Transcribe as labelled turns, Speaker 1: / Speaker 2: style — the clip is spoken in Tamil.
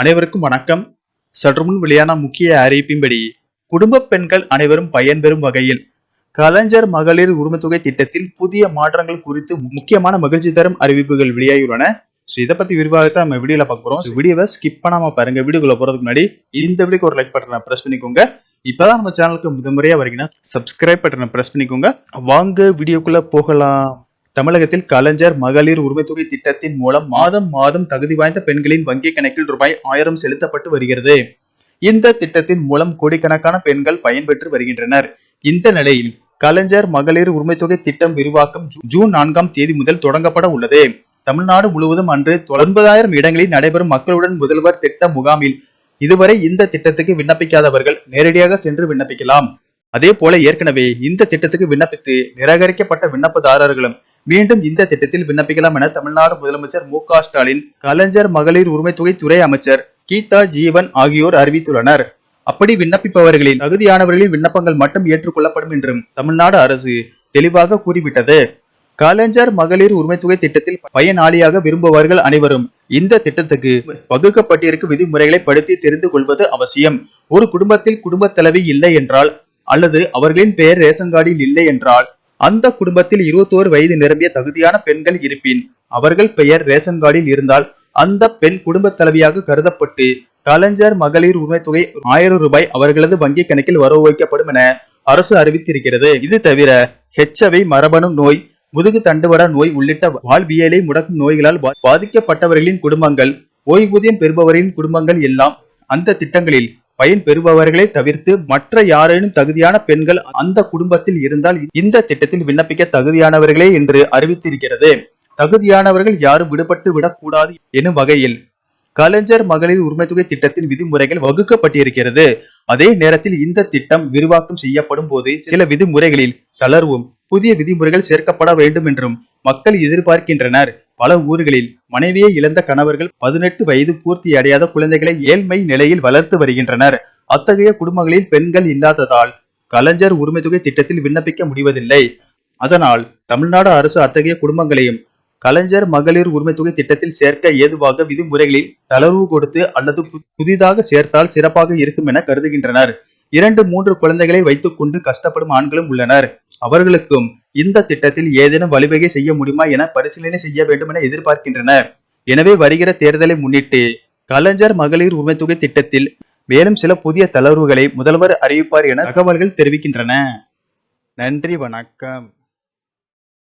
Speaker 1: அனைவருக்கும் வணக்கம். சற்று முன் வெளியான முக்கிய அறிவிப்பின்படி குடும்ப பெண்கள் அனைவரும் பயன்பெறும் வகையில் கலைஞர் மகளிர் உரிமத்தொகை திட்டத்தில் புதிய மாற்றங்கள் குறித்து முக்கியமான மகிழ்ச்சி தரும் அறிவிப்புகள் வெளியாகியுள்ளன. ஸோ இதை பத்தி விரிவாகத்தான் நம்ம வீடியோல பார்க்க போறோம். வீடியோவை ஸ்கிப் பண்ணாம பாருங்க. வீடியோக்குள்ள போறதுக்கு முன்னாடி இந்த வீடியோக்கு ஒரு லைக் பட்டனை பிரஸ் பண்ணிக்கோங்க. இப்பதான் நம்ம சேனலுக்கு முதன்முறையா வரீங்கன்னா சப்ஸ்கிரைப் பட்டனை பிரஸ் பண்ணிக்கோங்க. வாங்க வீடியோக்குள்ள போகலாம். தமிழகத்தில் கலைஞர் மகளிர் உரிமைத்தொகை திட்டத்தின் மூலம் மாதம் மாதம் தகுதி வாய்ந்த பெண்களின் வங்கி கணக்கில் ரூபாய் ஆயிரம் செலுத்தப்பட்டு வருகிறது. இந்த திட்டத்தின் மூலம் கோடிக்கணக்கான பெண்கள் பயன்பெற்று வருகின்றனர். இந்த நிலையில் கலைஞர் மகளிர் உரிமைத்தொகை திட்டம் விரிவாக்கம் ஜூன் நான்காம் தேதி முதல் தொடங்கப்பட உள்ளது. தமிழ்நாடு முழுவதும் அன்று ஒன்பதாயிரம் இடங்களில் நடைபெறும் மக்களுடன் முதல்வர் திட்ட முகாமில் இதுவரை இந்த திட்டத்துக்கு விண்ணப்பிக்காதவர்கள் நேரடியாக சென்று விண்ணப்பிக்கலாம். அதே போல ஏற்கனவே இந்த திட்டத்துக்கு விண்ணப்பித்து நிராகரிக்கப்பட்ட விண்ணப்பதாரர்களும் மீண்டும் இந்த திட்டத்தில் விண்ணப்பிக்கலாம் என தமிழ்நாடு முதலமைச்சர் மு க ஸ்டாலின் கலைஞர் மகளிர் உரிமைத்தொகை துறை அமைச்சர் கீதா ஜீவன் ஆகியோர் அறிவித்துள்ளனர். அப்படி விண்ணப்பிப்பவர்களின் தகுதியானவர்களின் விண்ணப்பங்கள் மட்டும் ஏற்றுக்கொள்ளப்படும் என்றும் தமிழ்நாடு அரசு தெளிவாக கூறிவிட்டது. கலைஞர் மகளிர் உரிமைத்தொகை திட்டத்தில் பயனாளியாக விரும்புபவர்கள் அனைவரும் இந்த திட்டத்துக்கு வகுக்கப்பட்டிருக்கும் விதிமுறைகளை படுத்தி தெரிந்து கொள்வது அவசியம். ஒரு குடும்பத்தில் குடும்ப தலைவி இல்லை என்றால் அல்லது அவர்களின் பெயர் ரேஷன் கார்டில் இல்லை என்றால் அந்த குடும்பத்தில் இருபத்தோரு வயது நிரம்பிய தகுதியான பெண்கள் இருப்பின் அவர்கள் பெயர் ரேஷன் கார்டில் இருந்தால் அந்த பெண் குடும்ப தலைவியாக கருதப்பட்டு கலைஞர் மகளிர் உரிமை தொகை ஆயிரம் ரூபாய் அவர்களது வங்கி கணக்கில் வரவு வைக்கப்படும் என அரசு அறிவித்திருக்கிறது. இது தவிர ஹெச்ஐவி மரபணு நோய் முதுகு தண்டுவட நோய் உள்ளிட்ட வாழ்வியலை முடக்கும் நோய்களால் பாதிக்கப்பட்டவர்களின் குடும்பங்கள் ஓய்வூதியம் பெறுபவரின் குடும்பங்கள் எல்லாம் அந்த திட்டங்களில் பயன் பெறுபவர்களை தவிர்த்து மற்ற யாரேனும் தகுதியான பெண்கள் அந்த குடும்பத்தில் இருந்தால் இந்த திட்டத்தில் விண்ணப்பிக்க தகுதியானவர்களே என்று அறிவித்திருக்கிறது. தகுதியானவர்கள் யாரும் விடுபட்டு விடக்கூடாது எனும் வகையில் கலைஞர் மகளிர் உரிமைத்தொகை திட்டத்தின் விதிமுறைகள் வகுக்கப்பட்டிருக்கிறது. அதே நேரத்தில் இந்த திட்டம் விரிவாக்கம் செய்யப்படும் போது சில விதிமுறைகளில் தளர்வும் புதிய விதிமுறைகள் சேர்க்கப்பட வேண்டும் என்றும் மக்கள் எதிர்பார்க்கின்றனர். பல ஊர்களில் மனைவியை இழந்த கணவர்கள் பதினெட்டு வயது பூர்த்தி அடையாத குழந்தைகளை ஏழ்மை நிலையில் வளர்த்து வருகின்றனர். அத்தகைய குடும்பங்களில் பெண்கள் இல்லாததால் கலைஞர் தொகை திட்டத்தில் விண்ணப்பிக்க முடிவதில்லை. அதனால் தமிழ்நாடு அரசு அத்தகைய குடும்பங்களையும் கலைஞர் மகளிர் உரிமைத்தொகை திட்டத்தில் சேர்க்க ஏதுவாக விதிமுறைகளில் தளர்வு கொடுத்து அல்லது பு- புதிதாக சேர்த்தால் சிறப்பாக இருக்கும் என கருதுகின்றனர். இரண்டு மூன்று குழந்தைகளை வைத்துக்கொண்டு கஷ்டப்படும் ஆண்களும் உள்ளனர். அவர்களுக்கும் இந்த திட்டத்தில் ஏதேனும் வழிவகை செய்ய முடியுமா என பரிசீலனை செய்ய வேண்டும் என எதிர்பார்க்கின்றனர். எனவே வருகிற தேர்தலை முன்னிட்டு கலைஞர் மகளிர் உரிமைத்தொகை திட்டத்தில் மேலும் சில புதிய தளர்வுகளை முதல்வர் அறிவிப்பார் என தகவல்கள் தெரிவிக்கின்றன. நன்றி வணக்கம்.